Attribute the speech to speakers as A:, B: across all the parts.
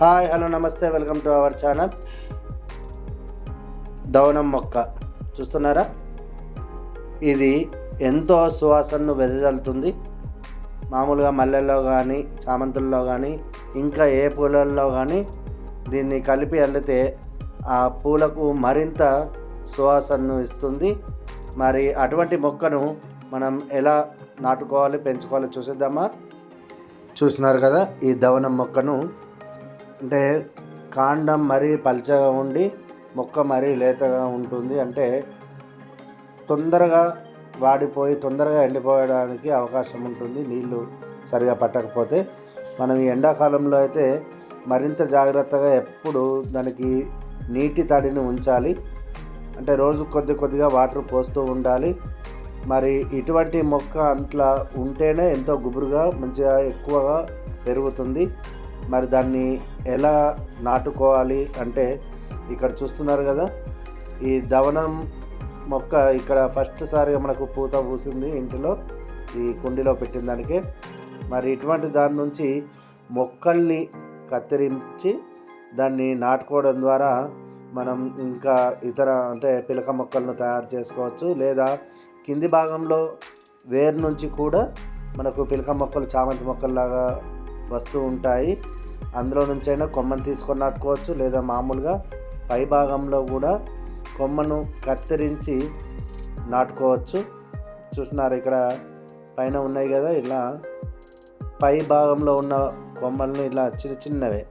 A: Hi hello నమస్తే welcome to our channel. దవనం మొక్క. చూస్తున్నారా? ఇది ఎంతో సువాసనను వెదజల్లుతుంది. మామూలుగా మల్లెల్లో కానీ చామంతుల్లో కానీ ఇంకా ఏ పూలల్లో కానీ దీన్ని కలిపి అల్లితే ఆ పూలకు మరింత సువాసనను ఇస్తుంది. మరి అటువంటి మొక్కను మనం ఎలా నాటుకోవాలి పెంచుకోవాలి చూసేద్దామా? చూసినారు కదా ఈ దవనం మొక్కను అంటే కాండం మరీ పల్చగా ఉండి మొక్క మరీ లేతగా ఉంటుంది. అంటే తొందరగా వాడిపోయి తొందరగా ఎండిపోయడానికి అవకాశం ఉంటుంది. నీళ్ళు సరిగా పట్టకపోతే మనం ఈ ఎండాకాలంలో అయితే మరింత జాగ్రత్తగా ఎప్పుడు దానికి నీటి తడిని ఉంచాలి. అంటే రోజు కొద్ది కొద్దిగా వాటర్ పోస్తూ ఉండాలి. మరి ఇటువంటి మొక్క అట్లా ఉంటేనే ఎంతో గుబురుగా మంచిగా ఎక్కువగా పెరుగుతుంది. మరి దాన్ని ఎలా నాటుకోవాలి అంటే ఇక్కడ చూస్తున్నారు కదా ఈ దవనం మొక్క ఇక్కడ ఫస్ట్ సారిగా మనకు పూత పూసింది ఇంటిలో ఈ కుండీలో పెట్టిన దానికే. మరి ఇటువంటి దాని నుంచి మొక్కల్ని కత్తిరించి దాన్ని నాటుకోవడం ద్వారా మనం ఇంకా ఇతర అంటే పిలక మొక్కలను తయారు చేసుకోవచ్చు. లేదా కింది భాగంలో వేరు నుంచి కూడా మనకు పిలక మొక్కలు చామంతి మొక్కల్లాగా వస్తూ ఉంటాయి. అందులో నుంచైనా కొమ్మను తీసుకొని నాటుకోవచ్చు లేదా మామూలుగా పై భాగంలో కూడా కొమ్మను కత్తిరించి నాటుకోవచ్చు. చూస్తున్నారు ఇక్కడ పైన ఉన్నాయి కదా ఇలా పై భాగంలో ఉన్న కొమ్మల్ని ఇలా చిన్న చిన్నవే.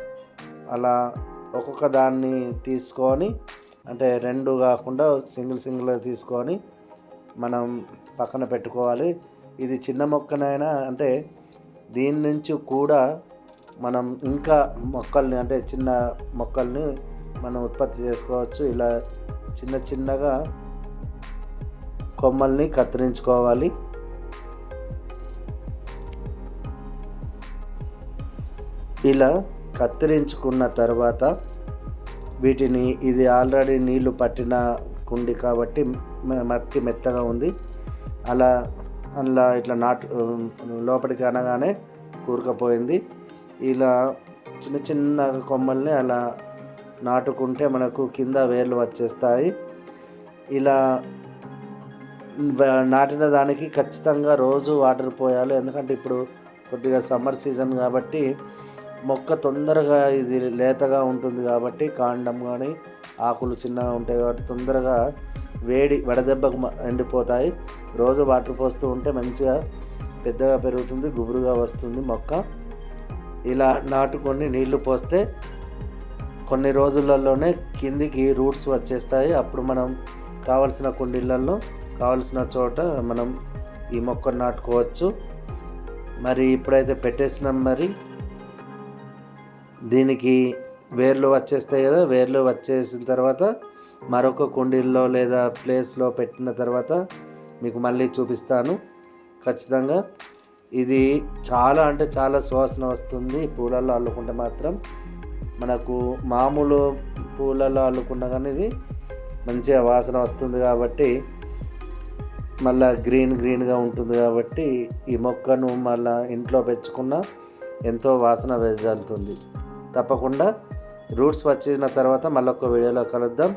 A: అలా ఒక్కొక్క దాన్ని తీసుకొని అంటే రెండు కాకుండా సింగిల్ సింగిల్ తీసుకొని మనం పక్కన పెట్టుకోవాలి. ఇది చిన్న మొక్కనైనా అంటే దీని నుంచి కూడా మనం ఇంకా మొక్కల్ని అంటే చిన్న మొక్కల్ని మనం ఉత్పత్తి చేసుకోవచ్చు. ఇలా చిన్న చిన్నగా కొమ్మల్ని కత్తిరించుకోవాలి. ఇలా కత్తిరించుకున్న తర్వాత వీటిని ఇది ఆల్రెడీ నీళ్ళు పట్టిన కుండి కాబట్టి మట్టి మెత్తగా ఉంది. అలా అందులో ఇట్లా నాటు లోపలికి అనగానే కూరుకపోయింది. ఇలా చిన్న చిన్న కొమ్మల్ని అలా నాటుకుంటే మనకు కింద వేర్లు వచ్చేస్తాయి. ఇలా నాటిన దానికి ఖచ్చితంగా రోజు వాటర్ పోయాలి. ఎందుకంటే ఇప్పుడు కొద్దిగా సమ్మర్ సీజన్ కాబట్టి మొక్క తొందరగా ఇది లేతగా ఉంటుంది కాబట్టి కాండం కానీ ఆకులు చిన్నగా ఉంటాయి కాబట్టి తొందరగా వేడి వడదెబ్బకు ఎండిపోతాయి. రోజు వాటర్ పోస్తూ ఉంటే మంచిగా పెద్దగా పెరుగుతుంది గుబురుగా వస్తుంది మొక్క. ఇలా నాటుకొని నీళ్ళు పోస్తే కొన్ని రోజులలోనే కిందికి రూట్స్ వచ్చేస్తాయి. అప్పుడు మనం కావలసిన కుండీలలో కావలసిన చోట మనం ఈ మొక్కను నాటుకోవచ్చు. మరి ఇప్పుడైతే పెట్టేసినాం మరి. దీనికి వేర్లు వచ్చేస్తాయి కదా వేర్లు వచ్చేసిన తర్వాత మరొక కుండీల్లో లేదా ప్లేస్లో పెట్టిన తర్వాత మీకు మళ్ళీ చూపిస్తాను. ఖచ్చితంగా ఇది చాలా అంటే చాలా సువాసన వస్తుంది పూలల్లో అల్లుకుంటే మాత్రం. మనకు మామూలు పూలలో అల్లుకున్నా కానీ ఇది మంచిగా వాసన వస్తుంది కాబట్టి మళ్ళా గ్రీన్ గ్రీన్గా ఉంటుంది కాబట్టి ఈ మొక్కను మళ్ళా ఇంట్లో పెంచుకున్న ఎంతో వాసన వెదజల్లుతుంది తప్పకుండా రూట్స్ వచ్చిన తర్వాత మళ్ళొక వీడియోలో కలుద్దాం.